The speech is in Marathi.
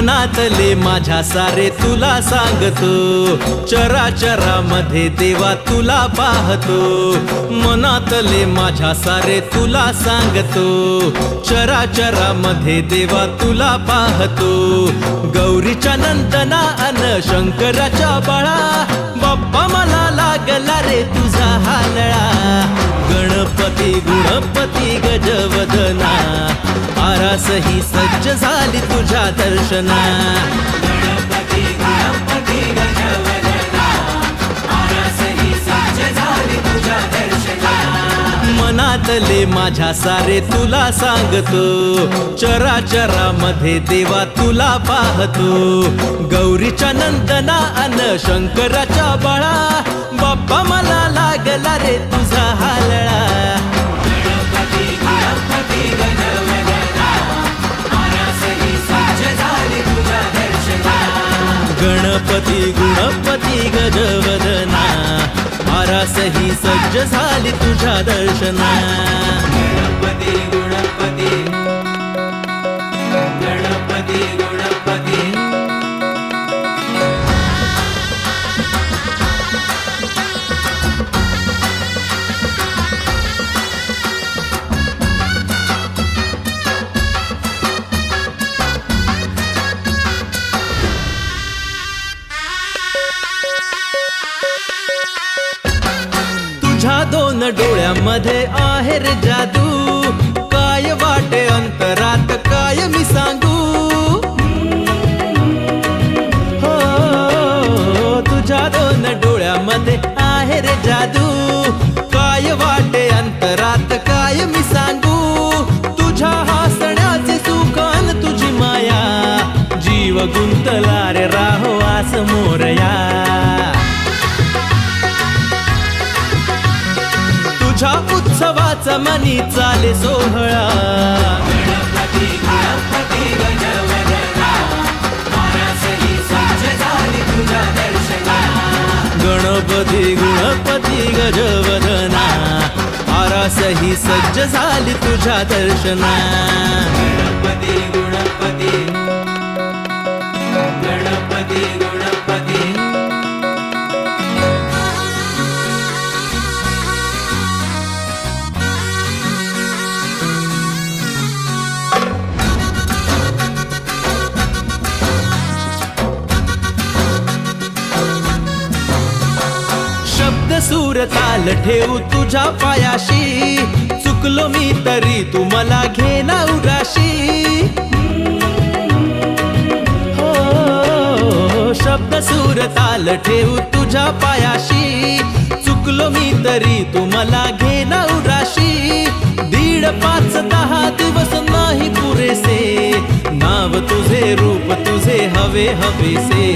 मनातले माझ्या सारे तुला सांगतो. चराचरामध्ये देवा तुला पाहतो. मनातले माझ्या सारे तुला सांगतो. चराचरामध्ये देवा तुला पाहतो. गौरीच्या नंदना अन शंकराच्या बाळा. बाप्पा मला लागला रे तुझा हालळा. गणपती गुणपती गजवदना. आरास ही सज्ज झाली तुझ्या दर्शना. ही सज्ज झाली तुझ्या दर्शना मनातले माझ्या सारे तुला सांगतो. चराचरामध्ये देवा तुला पाहतो. गौरीच्या नंदना अन शंकराच्या बाळा. बाप्पा मला लागला रे तुझा हालळा. गणपती गुणपती गजवदना. आरास ही सज्ज झाली तुझ्या दर्शना. गणपती गुणपती डोळ्यामध्ये आहे जादू. काय वाटे अंतरात काय मी सांग तुझ्या उत्सवाचा मनी चाले सोहळा. गणपती गणपती गजवदना. आरास ही सज्ज झाली तुझ्या दर्शना. गणपती सूर ताल ठेवू तुझ्या पायाशी. चुकलो मी तरी तू मला घे ना उराशी हो शब्द सूर ताल ठेवू तुझ्या पायाशी. चुकलो मी तरी तू मला घे ना उराशी दीड पाच दहा दिवस नाही पुरेसे. नाव तुझे रूप तुझे हवे हवेसे.